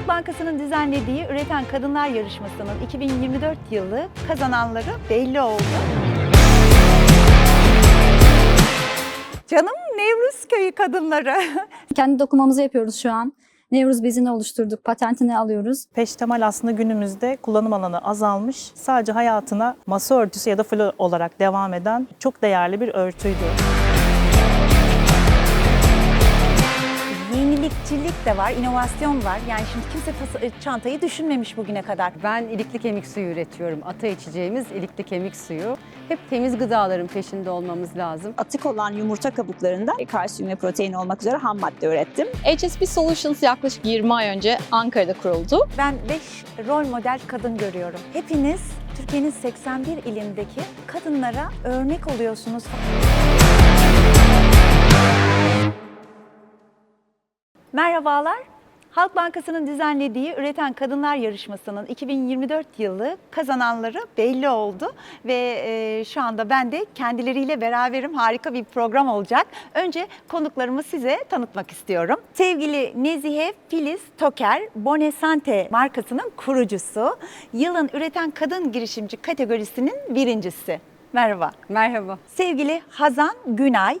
Halk Bankası'nın düzenlediği Üreten Kadınlar Yarışması'nın 2024 yılı kazananları belli oldu. Canım Nevruz Köyü kadınları. Kendi dokumamızı yapıyoruz şu an. Nevruz bezini oluşturduk, patentini alıyoruz. Peştemal aslında günümüzde kullanım alanı azalmış. Sadece hayatına masa örtüsü ya da flo olarak devam eden çok değerli bir örtüydü. Yenilikçilik de var, inovasyon var. Yani şimdi kimse tas- çantayı düşünmemiş bugüne kadar. Ben ilikli kemik suyu üretiyorum. Ata içeceğimiz ilikli kemik suyu. Hep temiz gıdaların peşinde olmamız lazım. atık olan yumurta kabuklarından kalsiyum ve protein olmak üzere ham madde ürettim. HSP Solutions yaklaşık 20 ay önce Ankara'da kuruldu. Ben 5 rol model kadın görüyorum. Hepiniz Türkiye'nin 81 ilindeki kadınlara örnek oluyorsunuz. Merhabalar. Halk Bankası'nın düzenlediği Üreten Kadınlar Yarışması'nın 2024 yılı kazananları belli oldu ve e, şu anda ben de kendileriyle beraberim. Harika bir program olacak. Önce konuklarımı size tanıtmak istiyorum. Sevgili Nezihe Filiz Toker, Bonesante markasının kurucusu. Yılın Üreten Kadın Girişimci kategorisinin birincisi. Merhaba. Merhaba. Sevgili Hazan Günay,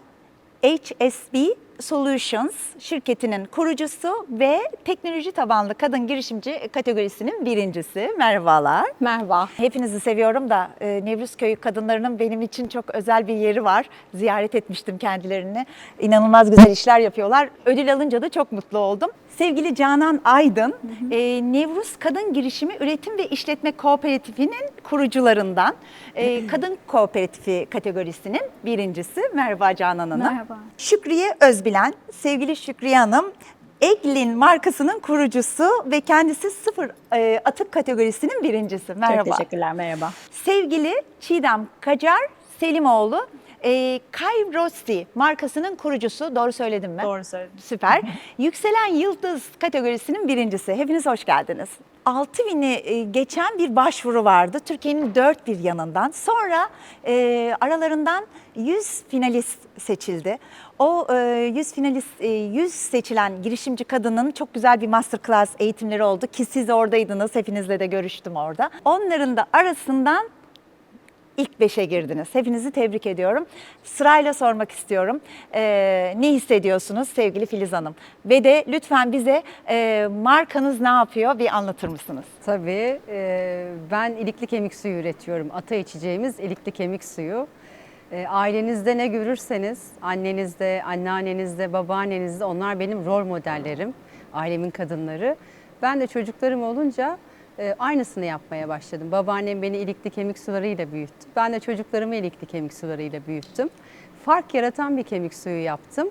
HSB Solutions şirketinin kurucusu ve teknoloji tabanlı kadın girişimci kategorisinin birincisi. Merhabalar. Merhaba. Hepinizi seviyorum da e, Nevruz Köyü kadınlarının benim için çok özel bir yeri var. Ziyaret etmiştim kendilerini. İnanılmaz güzel işler yapıyorlar. Ödül alınca da çok mutlu oldum. Sevgili Canan Aydın, e, Nevruz Kadın Girişimi Üretim ve İşletme Kooperatifi'nin kurucularından. E, kadın Kooperatifi kategorisinin birincisi. Merhaba Canan Hanım. Merhaba. Şükriye Özbilen, sevgili Şükriye Hanım, Eglin markasının kurucusu ve kendisi sıfır e, atık kategorisinin birincisi. Merhaba. Çok teşekkürler, merhaba. Sevgili Çiğdem Kacar Selimoğlu, e, Kairosi markasının kurucusu. Doğru söyledim mi? Doğru söyledin. Süper. Yükselen Yıldız kategorisinin birincisi. Hepiniz hoş geldiniz. 6000'i e, geçen bir başvuru vardı Türkiye'nin dört bir yanından. Sonra e, aralarından 100 finalist seçildi. O e, 100 finalist, e, 100 seçilen girişimci kadının çok güzel bir masterclass eğitimleri oldu ki siz oradaydınız. Hepinizle de görüştüm orada. Onların da arasından ilk beşe girdiniz. Hepinizi tebrik ediyorum. Sırayla sormak istiyorum. Ee, ne hissediyorsunuz sevgili Filiz Hanım? Ve de lütfen bize e, markanız ne yapıyor bir anlatır mısınız? Tabii e, ben ilikli kemik suyu üretiyorum. Ata içeceğimiz ilikli kemik suyu. E, ailenizde ne görürseniz, annenizde, anneannenizde, babaannenizde onlar benim rol modellerim. Ailemin kadınları. Ben de çocuklarım olunca e, aynısını yapmaya başladım. Babaannem beni ilikli kemik sularıyla büyüttü. Ben de çocuklarımı ilikli kemik sularıyla büyüttüm. Fark yaratan bir kemik suyu yaptım.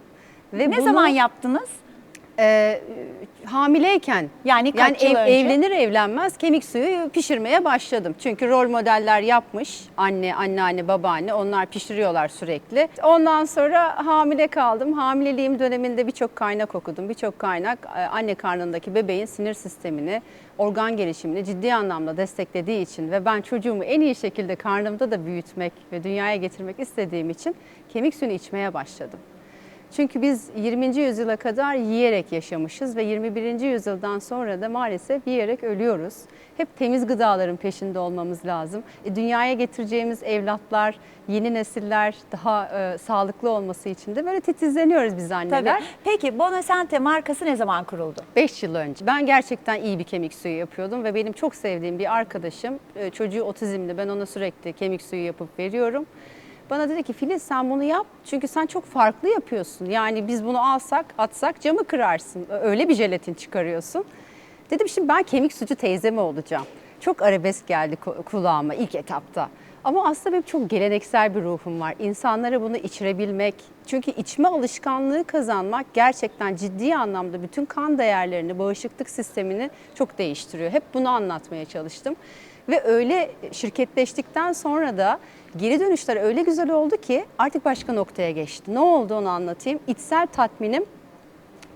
Ve Ne bunu, zaman yaptınız? E, hamileyken Yani kaç yıl önce? evlenir evlenmez kemik suyu pişirmeye başladım. Çünkü rol modeller yapmış. Anne, anneanne, babaanne onlar pişiriyorlar sürekli. Ondan sonra hamile kaldım. Hamileliğim döneminde birçok kaynak okudum. Birçok kaynak e, anne karnındaki bebeğin sinir sistemini, organ gelişimini ciddi anlamda desteklediği için ve ben çocuğumu en iyi şekilde karnımda da büyütmek ve dünyaya getirmek istediğim için kemik suyunu içmeye başladım. Çünkü biz 20. yüzyıla kadar yiyerek yaşamışız ve 21. yüzyıldan sonra da maalesef yiyerek ölüyoruz. Hep temiz gıdaların peşinde olmamız lazım. E, dünyaya getireceğimiz evlatlar, yeni nesiller daha e, sağlıklı olması için de böyle titizleniyoruz biz anneler. Tabii. Peki Bonosante markası ne zaman kuruldu? 5 yıl önce. Ben gerçekten iyi bir kemik suyu yapıyordum ve benim çok sevdiğim bir arkadaşım, e, çocuğu otizmli, ben ona sürekli kemik suyu yapıp veriyorum. Bana dedi ki Filiz sen bunu yap çünkü sen çok farklı yapıyorsun. Yani biz bunu alsak atsak camı kırarsın. Öyle bir jelatin çıkarıyorsun. Dedim şimdi ben kemik sucu teyze mi olacağım? Çok arabesk geldi ku- kulağıma ilk etapta. Ama aslında benim çok geleneksel bir ruhum var. İnsanlara bunu içirebilmek. Çünkü içme alışkanlığı kazanmak gerçekten ciddi anlamda bütün kan değerlerini, bağışıklık sistemini çok değiştiriyor. Hep bunu anlatmaya çalıştım. Ve öyle şirketleştikten sonra da geri dönüşler öyle güzel oldu ki artık başka noktaya geçti. Ne oldu onu anlatayım. İçsel tatminim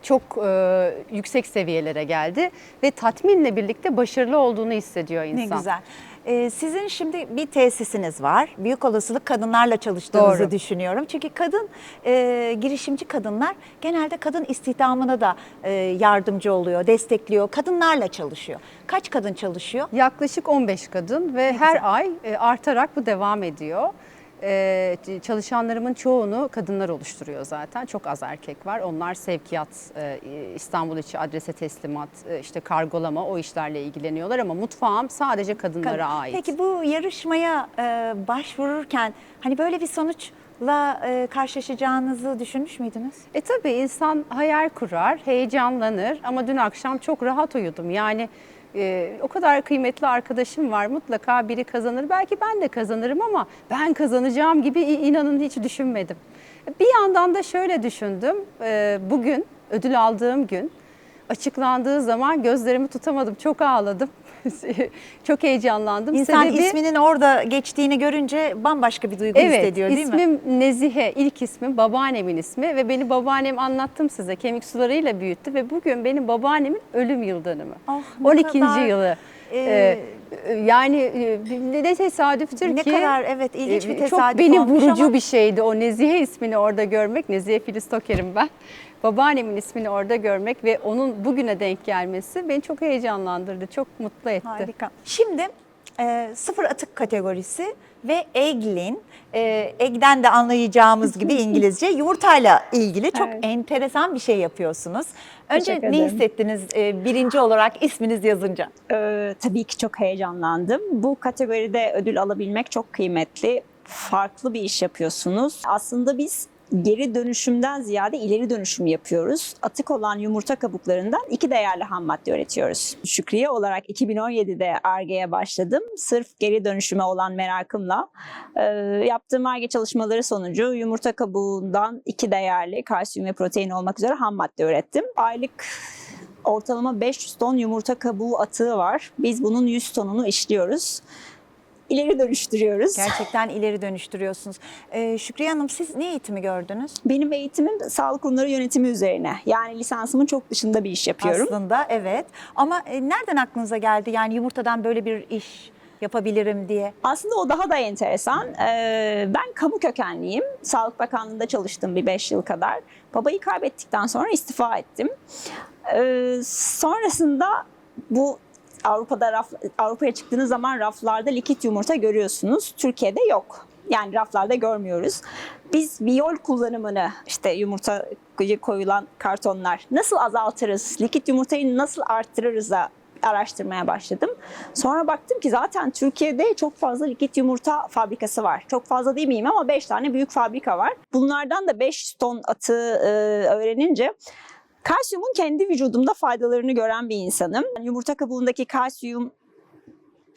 çok e, yüksek seviyelere geldi ve tatminle birlikte başarılı olduğunu hissediyor insan. Ne güzel. Ee, sizin şimdi bir tesisiniz var. Büyük olasılık kadınlarla çalıştığınızı Doğru. düşünüyorum. Çünkü kadın e, girişimci kadınlar genelde kadın istihdamına da e, yardımcı oluyor, destekliyor. Kadınlarla çalışıyor. Kaç kadın çalışıyor? Yaklaşık 15 kadın ve her ay e, artarak bu devam ediyor. E, çalışanlarımın çoğunu kadınlar oluşturuyor zaten. Çok az erkek var. Onlar sevkiyat, e, İstanbul içi adrese teslimat, e, işte kargolama o işlerle ilgileniyorlar ama mutfağım sadece kadınlara Kadın. ait. Peki bu yarışmaya e, başvururken hani böyle bir sonuçla e, karşılaşacağınızı düşünmüş müydünüz? E tabii insan hayal kurar, heyecanlanır ama dün akşam çok rahat uyudum. Yani e, o kadar kıymetli arkadaşım var mutlaka biri kazanır. Belki ben de kazanırım ama ben kazanacağım gibi inanın hiç düşünmedim. Bir yandan da şöyle düşündüm. e, bugün ödül aldığım gün açıklandığı zaman gözlerimi tutamadım. Çok ağladım. çok heyecanlandım. İnsan Sebebi- isminin orada geçtiğini görünce bambaşka bir duygu Evet, hissediyor değil mi? ismim Nezihe, ilk ismim babaannemin ismi ve beni babaannem anlattım size kemik sularıyla büyüttü ve bugün benim babaannemin ölüm yıl dönümü. Ah, ne 12. kadar, yılı. e, Ee, yani e, ne tesadüftür Ne ki. kadar, evet, ilginç bir e, tesadüf Çok beni vurucu ama- bir şeydi o Nezihe ismini orada görmek. Nezihe Filiz Toker'im ben. Babaannemin ismini orada görmek ve onun bugüne denk gelmesi beni çok heyecanlandırdı, çok mutlu etti. Harika. Şimdi e, sıfır atık kategorisi ve Eglin, e, Eg'den de anlayacağımız gibi İngilizce yumurtayla ilgili çok Evet. enteresan bir şey yapıyorsunuz. Önce ne hissettiniz e, birinci olarak isminiz yazınca? Ee, tabii ki çok heyecanlandım. Bu kategoride ödül alabilmek çok kıymetli. Farklı bir iş yapıyorsunuz. Aslında biz geri dönüşümden ziyade ileri dönüşüm yapıyoruz. Atık olan yumurta kabuklarından iki değerli ham madde üretiyoruz. Şükriye olarak 2017'de ARGE'ye başladım. Sırf geri dönüşüme olan merakımla Ee, yaptığım ARGE çalışmaları sonucu yumurta kabuğundan iki değerli kalsiyum ve protein olmak üzere ham madde ürettim. Aylık ortalama 500 ton yumurta kabuğu atığı var. Biz bunun 100 tonunu işliyoruz. İleri dönüştürüyoruz. Gerçekten ileri dönüştürüyorsunuz. E, Şükriye Hanım siz ne eğitimi gördünüz? Benim eğitimim sağlık kurumları yönetimi üzerine. Yani lisansımın çok dışında bir iş yapıyorum. Aslında evet ama e, nereden aklınıza geldi yani yumurtadan böyle bir iş yapabilirim diye? Aslında o daha da enteresan. Ee, ben kamu kökenliyim. Sağlık Bakanlığı'nda çalıştım bir 5 yıl kadar. Babayı kaybettikten sonra istifa ettim. Ee, sonrasında bu Avrupa'da raf, Avrupa'ya çıktığınız zaman raflarda likit yumurta görüyorsunuz. Türkiye'de yok. Yani raflarda görmüyoruz. Biz biyol kullanımını işte yumurta koyulan kartonlar nasıl azaltırız, likit yumurtayı nasıl arttırırız da araştırmaya başladım. Sonra baktım ki zaten Türkiye'de çok fazla likit yumurta fabrikası var. Çok fazla demeyeyim ama 5 tane büyük fabrika var. Bunlardan da 500 ton atığı e, öğrenince kalsiyumun kendi vücudumda faydalarını gören bir insanım. Yumurta kabuğundaki kalsiyum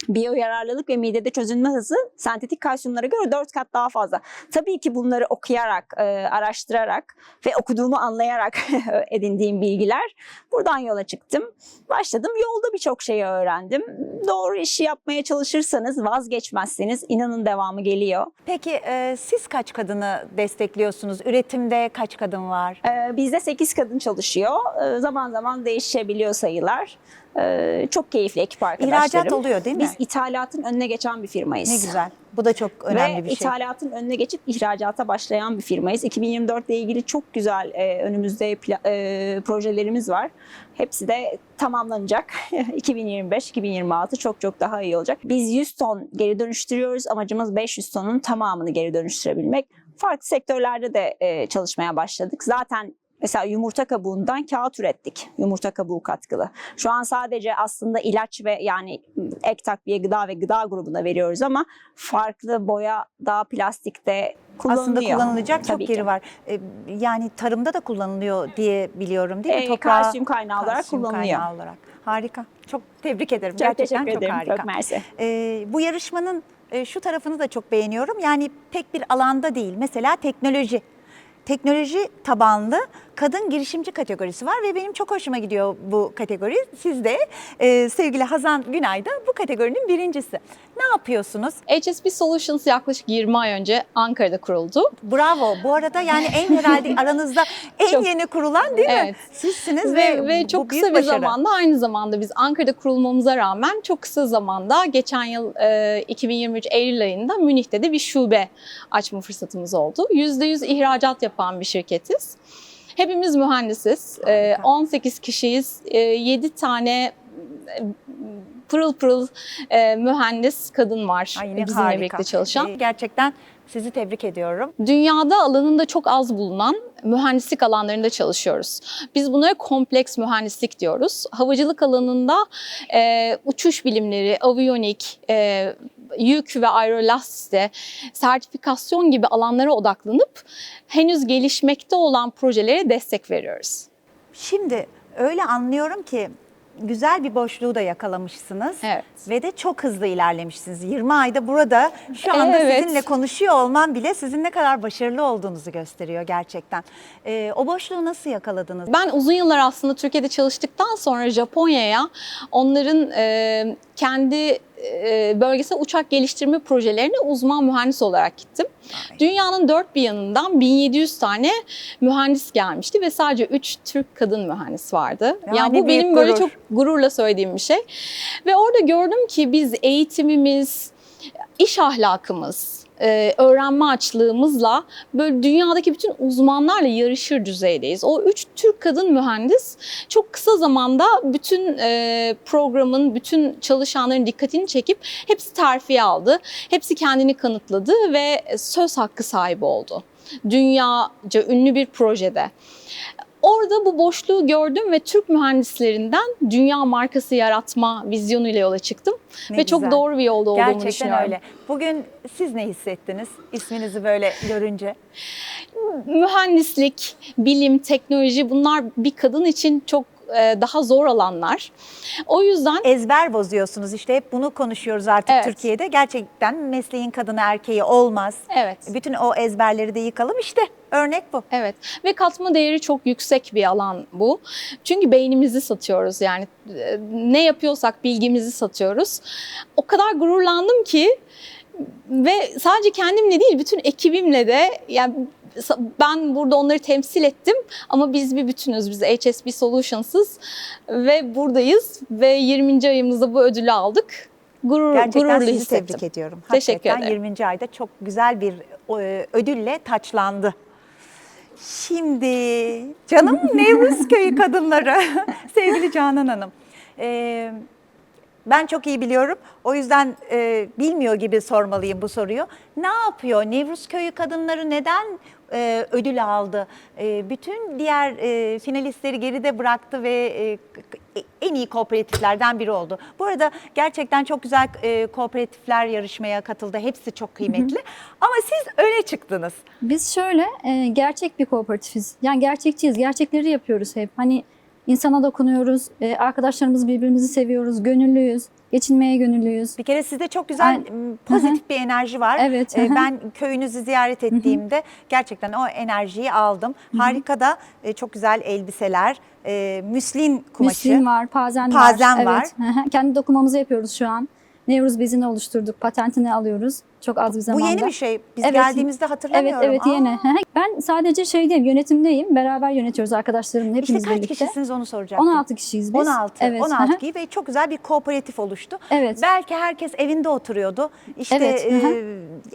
biyoyararlılık ve midede çözünme hızı sentetik kalsiyumlara göre 4 kat daha fazla. Tabii ki bunları okuyarak, e, araştırarak ve okuduğumu anlayarak edindiğim bilgiler. Buradan yola çıktım. Başladım. Yolda birçok şeyi öğrendim. Doğru işi yapmaya çalışırsanız, vazgeçmezseniz inanın devamı geliyor. Peki e, siz kaç kadını destekliyorsunuz? Üretimde kaç kadın var? Ee, Bizde 8 kadın çalışıyor. Ee, Zaman zaman değişebiliyor sayılar. Ee, Çok keyifli ekip arkadaşlarım. İhracat oluyor değil mi? Biz ithalatın önüne geçen bir firmayız. Ne güzel. Bu da çok önemli Ve bir şey. ithalatın önüne geçip ihracata başlayan bir firmayız. 2024 ile ilgili çok güzel e, önümüzde e, projelerimiz var. Hepsi de tamamlanacak. 2025-2026 çok çok daha iyi olacak. Biz 100 ton geri dönüştürüyoruz. Amacımız 500 tonun tamamını geri dönüştürebilmek. Farklı sektörlerde de e, çalışmaya başladık. Zaten Mesela yumurta kabuğundan kağıt ürettik. Yumurta kabuğu katkılı. Şu an sadece aslında ilaç ve yani ek takviye gıda ve gıda grubuna veriyoruz ama farklı boya daha plastikte kullanılıyor. Aslında kullanılacak çok Tabii yeri ki. var. E, yani tarımda da kullanılıyor diye biliyorum değil mi? Ee, Toprağa- kalsiyum kaynağı olarak kalsiyum kullanılıyor. kaynağı olarak. Harika. Çok tebrik ederim. Çok Gerçekten teşekkür çok ederim. harika. Çok mersi. Ee, bu yarışmanın e, şu tarafını da çok beğeniyorum. Yani tek bir alanda değil. Mesela teknoloji. Teknoloji tabanlı kadın girişimci kategorisi var ve benim çok hoşuma gidiyor bu kategori. Siz de e, sevgili Hazan Günay da bu kategorinin birincisi. Ne yapıyorsunuz? HSB Solutions yaklaşık 20 ay önce Ankara'da kuruldu. Bravo. Bu arada yani en herhalde aranızda en Çok- yeni kurulan değil mi? Evet. Sizsiniz ve, Ve, ve bu çok büyük kısa bir başarı. zamanda aynı zamanda biz Ankara'da kurulmamıza rağmen çok kısa zamanda geçen yıl e, 2023 Eylül ayında Münih'te de bir şube açma fırsatımız oldu. %100 ihracat yapan bir şirketiz. Hepimiz mühendisiz. E, Harika. 18 kişiyiz. E, 7 tane e, pırıl pırıl e, mühendis kadın var Ay, yine bizimle harika. birlikte çalışan. Ee, Gerçekten sizi tebrik ediyorum. Dünyada alanında çok az bulunan mühendislik alanlarında çalışıyoruz. Biz bunlara kompleks mühendislik diyoruz. Havacılık alanında e, uçuş bilimleri, aviyonik, e, yük ve aerolastisite, sertifikasyon gibi alanlara odaklanıp henüz gelişmekte olan projelere destek veriyoruz. Şimdi öyle anlıyorum ki güzel bir boşluğu da yakalamışsınız. Evet. Ve de çok hızlı ilerlemişsiniz. 20 ayda burada şu anda Evet. sizinle konuşuyor olmam bile sizin ne kadar başarılı olduğunuzu gösteriyor gerçekten. Ee, o boşluğu nasıl yakaladınız? Ben uzun yıllar aslında Türkiye'de çalıştıktan sonra Japonya'ya onların e, kendi bölgesel uçak geliştirme projelerine uzman mühendis olarak gittim. Dünyanın dört bir yanından 1700 tane mühendis gelmişti ve sadece 3 Türk kadın mühendis vardı. Yani Yani, bu benim böyle gurur. çok gururla söylediğim bir şey. Ve orada gördüm ki biz eğitimimiz, iş ahlakımız, e, öğrenme açlığımızla böyle dünyadaki bütün uzmanlarla yarışır düzeydeyiz. O üç Türk kadın mühendis çok kısa zamanda bütün e, programın, bütün çalışanların dikkatini çekip hepsi terfi aldı. Hepsi kendini kanıtladı ve söz hakkı sahibi oldu. Dünyaca ünlü bir projede. Orada bu boşluğu gördüm ve Türk mühendislerinden dünya markası yaratma vizyonuyla yola çıktım. Ne ve çok güzel. doğru bir yolda olduğumu Gerçekten düşünüyorum. öyle. Bugün siz ne hissettiniz isminizi böyle görünce? Mühendislik, bilim, teknoloji bunlar bir kadın için çok e, daha zor alanlar. O yüzden Ezber bozuyorsunuz işte hep bunu konuşuyoruz artık Evet. Türkiye'de. Gerçekten mesleğin kadını erkeği olmaz. evet. Bütün o ezberleri de yıkalım işte örnek bu. Evet ve katma değeri çok yüksek bir alan bu. Çünkü beynimizi satıyoruz yani e, ne yapıyorsak bilgimizi satıyoruz. O kadar gururlandım ki ve sadece kendimle değil bütün ekibimle de yani ben burada onları temsil ettim ama biz bir bütünüz. Biz HSB Solutions'ız ve buradayız ve 20. ayımızda bu ödülü aldık. Gurur, Gerçekten gururlu sizi hissettim. tebrik ediyorum. Teşekkür Hakikaten ederim. 20. ayda çok güzel bir e, ödülle taçlandı. Şimdi canım Nevruz Köyü kadınları, sevgili Canan Hanım. e, ben çok iyi biliyorum. O yüzden e, bilmiyor gibi sormalıyım bu soruyu. Ne yapıyor? Nevruz Köyü kadınları neden e, ödül aldı? E, bütün diğer e, finalistleri geride bıraktı ve e, en iyi kooperatiflerden biri oldu. Bu arada gerçekten çok güzel e, kooperatifler yarışmaya katıldı. Hepsi çok kıymetli. Ama siz öne çıktınız. Biz şöyle e, gerçek bir kooperatifiz. Yani gerçekçiyiz. Gerçekleri yapıyoruz hep. Hani insana dokunuyoruz. e, arkadaşlarımız birbirimizi seviyoruz. Gönüllüyüz. Geçinmeye gönüllüyüz. Bir kere sizde çok güzel m, pozitif bir enerji var. Evet, Ee, hı hı. ben köyünüzü ziyaret ettiğimde gerçekten o enerjiyi aldım. Harika da e, çok güzel elbiseler, e, müslin kumaşı. Müslin var, pazen, Pazen var. var. Evet. hı hı. Kendi dokumamızı yapıyoruz şu an. Nevruz bezini oluşturduk. Patentini alıyoruz. Çok az bir Bu zamanda. yeni bir şey. Biz Evet. geldiğimizde Evet hatırlamıyorum. evet Aa, yeni. Ben sadece şeydeyim, yönetimdeyim. Beraber yönetiyoruz arkadaşlarımla İşte hepimiz kaç birlikte. kişisiniz onu soracaktım. 16 kişiyiz biz. 16, Evet. 16 hı hı. kişi ve çok güzel bir kooperatif oluştu. Evet. Belki herkes evinde oturuyordu. İşte Evet,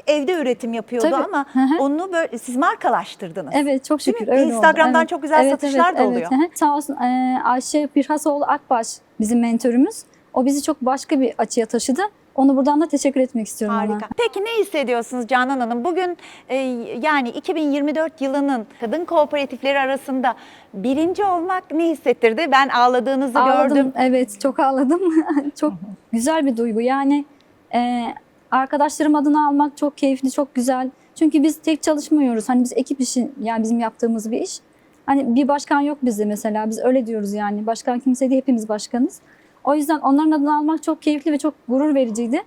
e, evde üretim yapıyordu Tabii, ama onu böyle siz markalaştırdınız. Evet çok Değil şükür öyle oldu. Instagram'dan Evet. çok güzel satışlar da oluyor. hı. Sağ olsun e, Ayşe Pirhasoğlu Akbaş bizim mentörümüz. O bizi çok başka bir açıya taşıdı. Onu buradan da teşekkür etmek istiyorum ona. Harika. Peki ne hissediyorsunuz Canan Hanım? Bugün e, yani 2024 yılının kadın kooperatifleri arasında birinci olmak ne hissettirdi? Ben ağladığınızı Ağladım, gördüm. evet çok ağladım. çok güzel bir duygu. Yani e, arkadaşlarım adına almak çok keyifli, çok güzel. Çünkü biz tek çalışmıyoruz. Hani biz ekip işi, yani bizim yaptığımız bir iş. Hani bir başkan yok bizde mesela. Biz öyle diyoruz yani. Başkan kimse değil, hepimiz başkanız. O yüzden onların adını almak çok keyifli ve çok gurur vericiydi.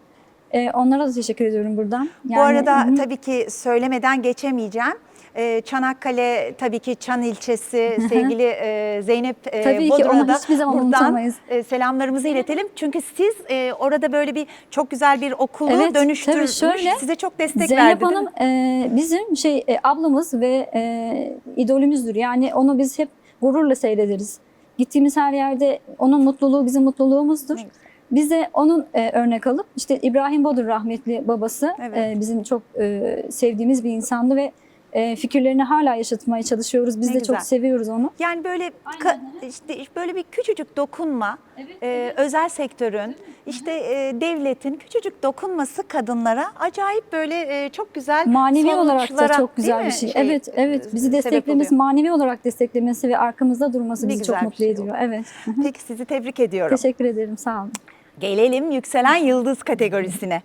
E, onlara da teşekkür ediyorum buradan. Bu Yani, arada hı hı. tabii ki söylemeden geçemeyeceğim. e, Çanakkale tabii ki Çan ilçesi sevgili e, Zeynep e, Tabii ki, Bodur'a onu da hiçbir zaman buradan unutamayız. e, selamlarımızı iletelim. Çünkü siz e, orada böyle bir çok güzel bir okulu Evet, dönüştürmüş. şöyle, size çok destek Zeynep verdi Hanım e, bizim şey e, ablamız ve e, idolümüzdür. Yani onu biz hep gururla seyrederiz. Gittiğimiz her yerde onun mutluluğu bizim mutluluğumuzdur. Güzel. Biz de onun e, örnek alıp işte İbrahim Bodur rahmetli babası Evet. e, bizim çok e, sevdiğimiz bir insandı ve e, fikirlerini hala yaşatmaya çalışıyoruz. Biz Ne de güzel. çok seviyoruz onu. Yani böyle ka- işte böyle bir küçücük dokunma, e, özel sektörün, işte e, devletin küçücük dokunması kadınlara acayip böyle e, çok güzel Manevi olarak da çok güzel bir şey. Şey, evet, evet. Bizi sebep desteklemesi, manevi olarak desteklemesi ve arkamızda durması Ne bizi çok mutlu şey ediyor. Evet. Peki sizi tebrik ediyorum. Teşekkür ederim. Sağ olun. Gelelim yükselen yıldız kategorisine.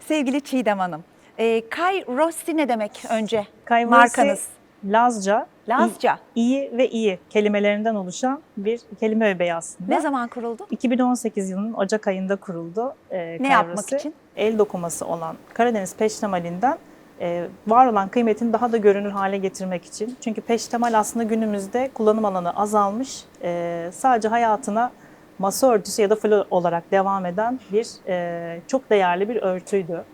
Sevgili Çiğdem Hanım, e, Kay Rossi ne demek önce? Kayvasi, Markanız. Lazca, Lazca. iyi ve iyi kelimelerinden oluşan bir kelime öbeği aslında. Ne zaman kuruldu? 2018 yılının Ocak ayında kuruldu. E, Ne Kayvasi. yapmak için? El dokuması olan Karadeniz peştemalinden e, var olan kıymetini daha da görünür hale getirmek için. Çünkü peştemal aslında günümüzde kullanım alanı azalmış. E, sadece hayatına masa örtüsü ya da flo olarak devam eden bir e, çok değerli bir örtüydü.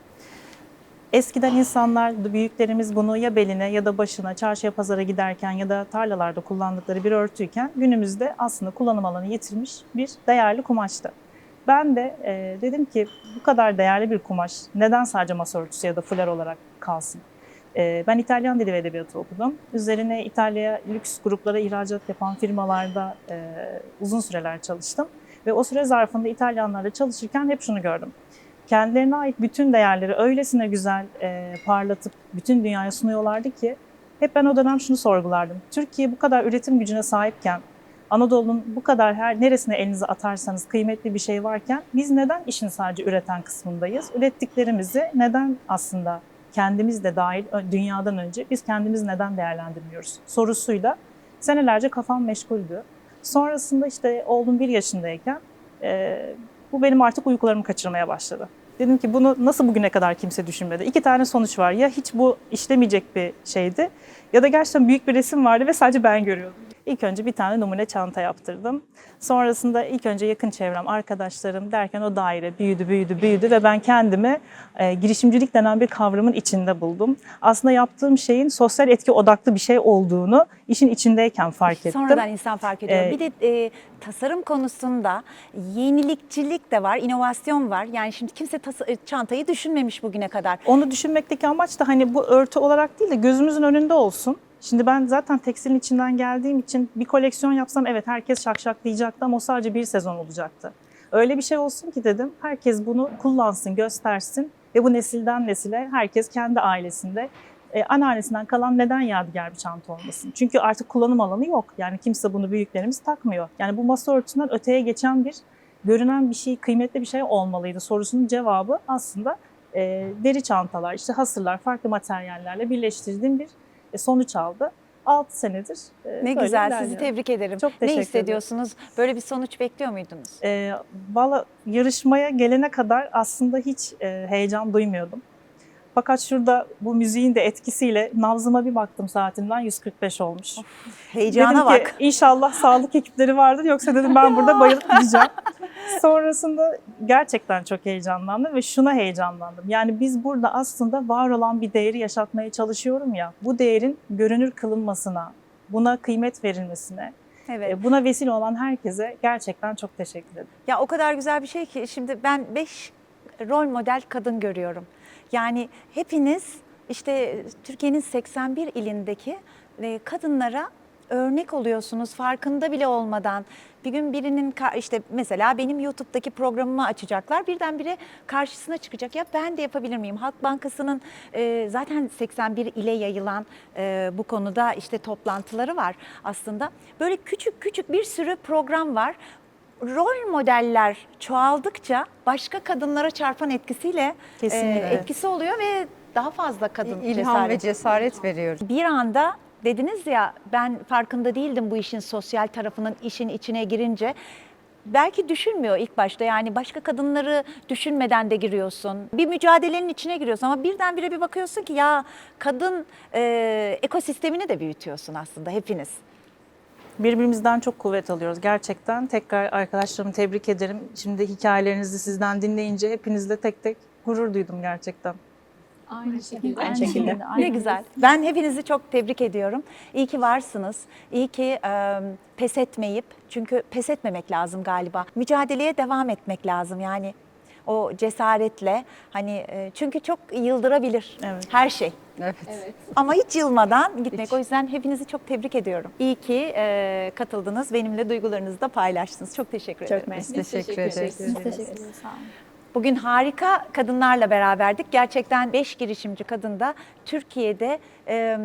Eskiden insanlar, büyüklerimiz bunu ya beline ya da başına, çarşıya pazara giderken ya da tarlalarda kullandıkları bir örtüyken günümüzde aslında kullanım alanı yitirmiş bir değerli kumaştı. Ben de e, dedim ki bu kadar değerli bir kumaş neden sadece masa örtüsü ya da fular olarak kalsın? E, ben İtalyan dili ve edebiyatı okudum. Üzerine İtalya'ya lüks gruplara ihracat yapan firmalarda e, uzun süreler çalıştım. Ve o süre zarfında İtalyanlarla çalışırken hep şunu gördüm kendilerine ait bütün değerleri öylesine güzel e, parlatıp bütün dünyaya sunuyorlardı ki hep ben o dönem şunu sorgulardım. Türkiye bu kadar üretim gücüne sahipken, Anadolu'nun bu kadar her neresine elinizi atarsanız kıymetli bir şey varken biz neden işin sadece üreten kısmındayız? Ürettiklerimizi neden aslında kendimiz de dahil dünyadan önce biz kendimiz neden değerlendirmiyoruz sorusuyla senelerce kafam meşguldü. Sonrasında işte oğlum bir yaşındayken e, bu benim artık uykularımı kaçırmaya başladı. Dedim ki bunu nasıl bugüne kadar kimse düşünmedi? İki tane sonuç var. Ya hiç bu işlemeyecek bir şeydi ya da gerçekten büyük bir resim vardı ve sadece ben görüyordum. İlk önce bir tane numune çanta yaptırdım. Sonrasında ilk önce yakın çevrem, arkadaşlarım derken o daire büyüdü, büyüdü, büyüdü ve ben kendimi e, girişimcilik denen bir kavramın içinde buldum. Aslında yaptığım şeyin sosyal etki odaklı bir şey olduğunu işin içindeyken fark ettim. Sonradan insan fark ediyor. Ee, bir de e, tasarım konusunda yenilikçilik de var, inovasyon var. Yani şimdi kimse e, çantayı düşünmemiş bugüne kadar. Onu düşünmekteki amaç da hani bu örtü olarak değil de gözümüzün önünde olsun. Şimdi ben zaten tekstilin içinden geldiğim için bir koleksiyon yapsam evet herkes şakşaklayacaktı ama o sadece bir sezon olacaktı. Öyle bir şey olsun ki dedim herkes bunu kullansın, göstersin ve bu nesilden nesile herkes kendi ailesinde e, anneannesinden kalan neden yadigar bir çanta olmasın? Çünkü artık kullanım alanı yok. Yani kimse bunu büyüklerimiz takmıyor. Yani bu masa örtüsünden öteye geçen bir görünen bir şey, kıymetli bir şey olmalıydı sorusunun cevabı aslında e, deri çantalar, işte hasırlar, farklı materyallerle birleştirdiğim bir sonuç aldı. 6 senedir e, Ne böyle güzel, sizi ilerliyorum. tebrik ederim. Çok ne teşekkür hissediyorsunuz? Böyle bir sonuç bekliyor muydunuz? E, Valla yarışmaya gelene kadar aslında hiç e, heyecan duymuyordum. Fakat şurada bu müziğin de etkisiyle nabzıma bir baktım saatimden 145 olmuş. Heyecana dedim bak. ki inşallah sağlık ekipleri vardır yoksa dedim ben burada bayılıp gideceğim. Sonrasında gerçekten çok heyecanlandım ve şuna heyecanlandım. Yani biz burada aslında var olan bir değeri yaşatmaya çalışıyorum ya. Bu değerin görünür kılınmasına, buna kıymet verilmesine, Evet. e, buna vesile olan herkese gerçekten çok teşekkür ederim. Ya o kadar güzel bir şey ki şimdi ben 5 rol model kadın görüyorum. Yani hepiniz işte Türkiye'nin 81 ilindeki e, kadınlara örnek oluyorsunuz farkında bile olmadan. Bir gün birinin işte mesela benim YouTube'daki programımı açacaklar. Birdenbire karşısına çıkacak. Ya ben de yapabilir miyim? Halk Bankası'nın e, zaten 81 ile yayılan e, bu konuda işte toplantıları var aslında. Böyle küçük küçük bir sürü program var rol modeller çoğaldıkça başka kadınlara çarpan etkisiyle Kesinlikle. e, etkisi oluyor ve daha fazla kadın İlham ve cesaret. cesaret veriyor. Bir anda dediniz ya ben farkında değildim bu işin sosyal tarafının işin içine girince belki düşünmüyor ilk başta yani başka kadınları düşünmeden de giriyorsun. Bir mücadelenin içine giriyorsun ama birdenbire bir bakıyorsun ki ya kadın e, ekosistemini de büyütüyorsun aslında hepiniz. Birbirimizden çok kuvvet alıyoruz gerçekten. Tekrar arkadaşlarımı tebrik ederim. Şimdi hikayelerinizi sizden dinleyince hepinizle tek tek gurur duydum gerçekten. Aynı şekilde. Aynı şekilde. Ne aynı. güzel. Ben hepinizi çok tebrik ediyorum. İyi ki varsınız. İyi ki e, pes etmeyip, çünkü pes etmemek lazım galiba. Mücadeleye devam etmek lazım yani. O cesaretle hani e, çünkü çok yıldırabilir Evet. her şey. Evet. Ama hiç yılmadan gitmek. Hiç. O yüzden hepinizi çok tebrik ediyorum. İyi ki e, katıldınız. Benimle duygularınızı da paylaştınız. Çok teşekkür ederim. mersi. Teşekkür ederiz. Biz teşekkür ederiz. Sağ olun. Bugün harika kadınlarla beraberdik. Gerçekten 5 girişimci kadında Türkiye'de e,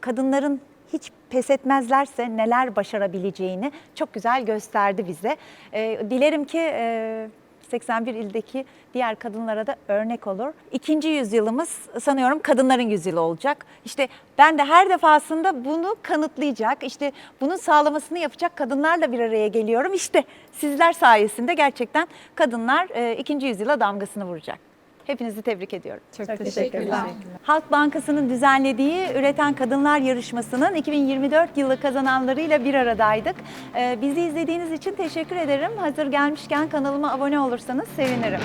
kadınların hiç pes etmezlerse neler başarabileceğini çok güzel gösterdi bize. E, dilerim ki e, 81 ildeki diğer kadınlara da örnek olur. İkinci yüzyılımız sanıyorum kadınların yüzyılı olacak. İşte ben de her defasında bunu kanıtlayacak, işte bunun sağlamasını yapacak kadınlarla bir araya geliyorum. İşte sizler sayesinde gerçekten kadınlar e, ikinci yüzyıla damgasını vuracak. Hepinizi tebrik ediyorum. Çok, teşekkürler. Halk Bankası'nın düzenlediği Üreten Kadınlar Yarışması'nın 2024 yılı kazananlarıyla bir aradaydık. Ee, Bizi izlediğiniz için teşekkür ederim. Hazır gelmişken kanalıma abone olursanız sevinirim.